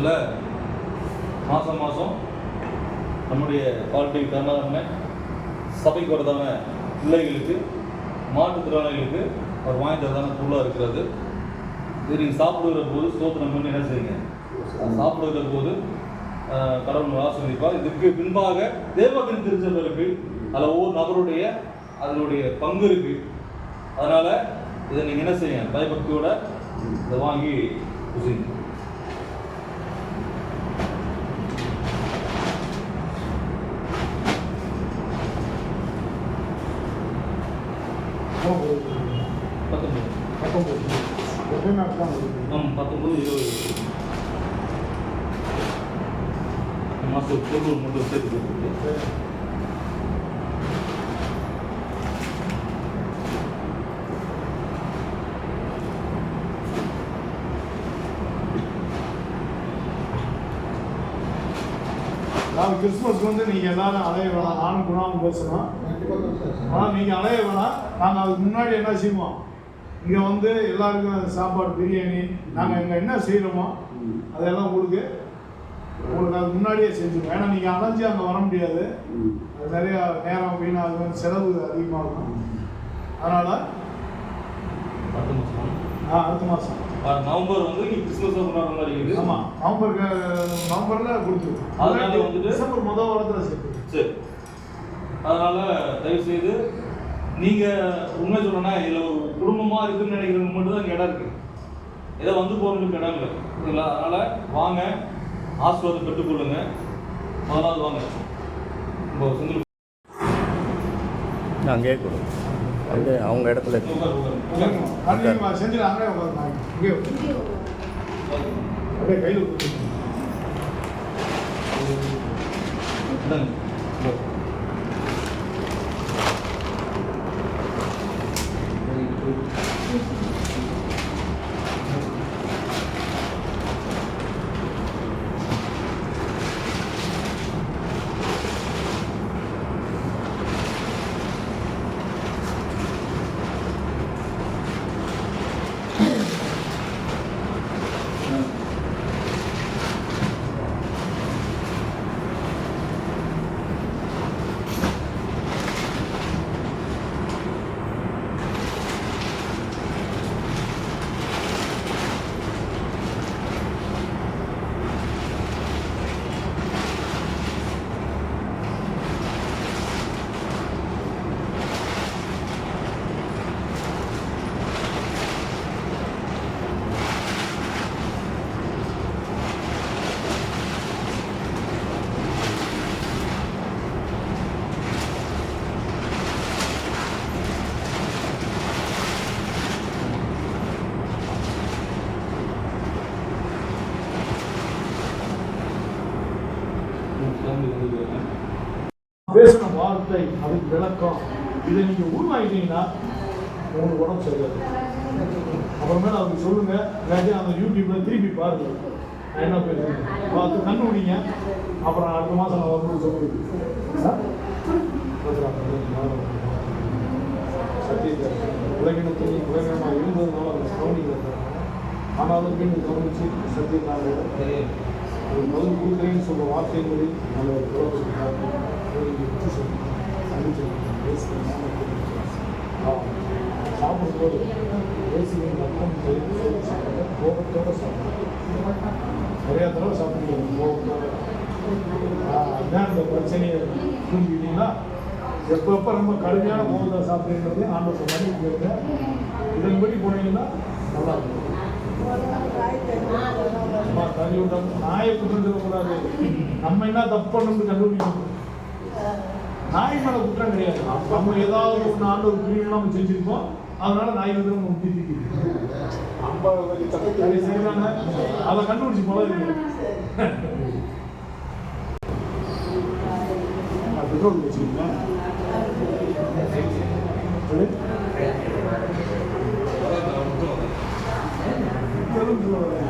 இதில் மாதம் மாதம் நம்முடைய பாலிட்டி கர்நாடக சபைக்கு வரதான பிள்ளைகளுக்கு மாற்றுத்திறனாளிகளுக்கு அவர் வாங்கி தரதான பொருளாக இருக்கிறது. இது நீங்கள் சாப்பிடுகிற போது சோத்திரம் பண்ணி என்ன செய்யுங்க? சாப்பிடுகிற போது கடவுள் ஆசிரியப்பார் இதுக்கு பின்பாக தேவபின் திருச்சபைகளுக்கு அதில் ஒவ்வொரு நபருடைய அதனுடைய பங்கு இருக்கு. அதனால் இதை நீங்கள் என்ன செய்யுங்க? பயபக்தியோட இதை வாங்கி புசிங்க masuk turun motor saya begitu. நான் கிறிஸ்மஸ்க்கு வந்து நீங்கள் எல்லாரும் அலைய வேணாம் நானும் குணாவும் பேசணும். ஆனால் நீங்கள் அலைய வேணாம். நாங்கள் அதுக்கு முன்னாடி என்ன செய்வோம்? இங்கே வந்து எல்லாருக்கும் சாப்பாடு பிரியாணி நாங்கள் இங்கே என்ன செய்கிறோமோ அதெல்லாம் உங்களுக்கு உங்களுக்கு அதுக்கு முன்னாடியே செஞ்சுருவோம். ஏன்னா நீங்கள் அலைஞ்சு அங்கே வர முடியாது. அது நிறைய நேரம் வீணாகும் செலவு அதிகமாகும். அதனால் பத்து மாதம் ஆ அடுத்த மாதம் நவம்பர் வந்து நீ கிறிஸ்மஸ் கொண்டாடுற மாதிரி இருக்குது ஆமாம் நவம்பருக்கு நவம்பரில் கொடுத்துருவோம் அதனால வந்துட்டு- டிசம்பர் முதல் வாரத்தில் சேர்த்து சரி. அதனால தயவு செய்து நீங்க உண்மை சொல்லணும்னா இதுல ஒரு குடும்பமா இருக்குன்னு நினைக்கிறவங்க மட்டும் தான் இடம் இருக்கு. ஏதோ வந்து போறவங்களுக்கு இடம் இல்லை. சரிங்களா? அதனால வாங்க. ஆசீர்வாதம் பெற்றுக்கொள்ளுங்க. முதலாவது வாங்க. உங்க செந்தில் அங்கேயே கொடு வந்து அவங்க இடத்துல இருக்கு. கிளம்பி வந்துருக்காங்க. பேசின வார்த்தை அதுக்கு விளக்கம் இதை நீங்கள் உருவாக்கிட்டீங்கன்னா உங்களுக்கு உடம்பு சரியாது அப்புறமேல அவருக்கு சொல்லுங்க. இல்லாட்டி அந்த யூடியூப்ல திருப்பி பாருங்க. என்ன பேசுறீங்க பார்த்து கண்ணு முடிங்க. அப்புறம் அடுத்த மாதம் நான் வரும்போது சொல்லுங்க சத்தியத்தை உலகினத்தில் உலகினமாக இருந்ததுனால அந்த கவனிக்கல. ஆனாலும் மீண்டும் கவனிச்சு சத்தியத்தாங்க சரி. ஒரு பதில் கொடுக்குறேன்னு வார்த்தை வார்த்தைகளில் நல்ல ஒரு சாப்பிடும்போது இயேசுவின் ரத்தம் தெரிந்து சாப்பிட கோபத்தோட சாப்பிடுவோம் நிறைய தடவை சாப்பிடுவோம் கோபத்தோடு. ஆஹ் அதான் அந்த பிரச்சனையை புரிஞ்சுக்கிட்டீங்கன்னா எப்பப்போ ரொம்ப கடுமையான கோபத்தை சாப்பிடுறது ஆண்டு மன்னிப்பு இதன்படி போனீங்கன்னா நல்லா இருக்கும். அம்மா தள்ளி விட்டாங்க நாயை கூடாது நம்ம என்ன தப்பு பண்ணணும்னு கண்டுபிடிக்கணும். நாய் மேல குற்றம் கிடையாது. நம்ம ஏதாவது ஒரு ஆண்டு ஒரு பிரிவு நம்ம செஞ்சிருக்கோம் அதனால நாய் வந்து நம்ம அது செய்யறாங்க. அதை கண்டுபிடிச்சு போல பெட்ரோல் வச்சுருக்கேன். சத்தியத்தை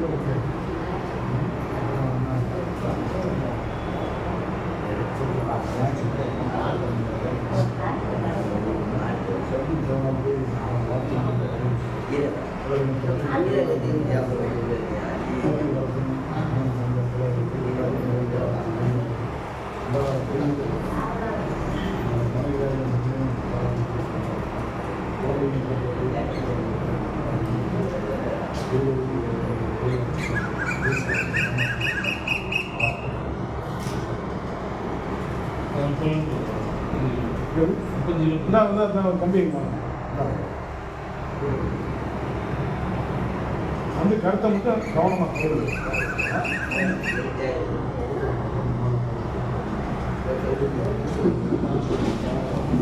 Gracias. கம்பி வந்து கருத்தை மட்டும் கவனமாக போடுது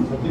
சத்தி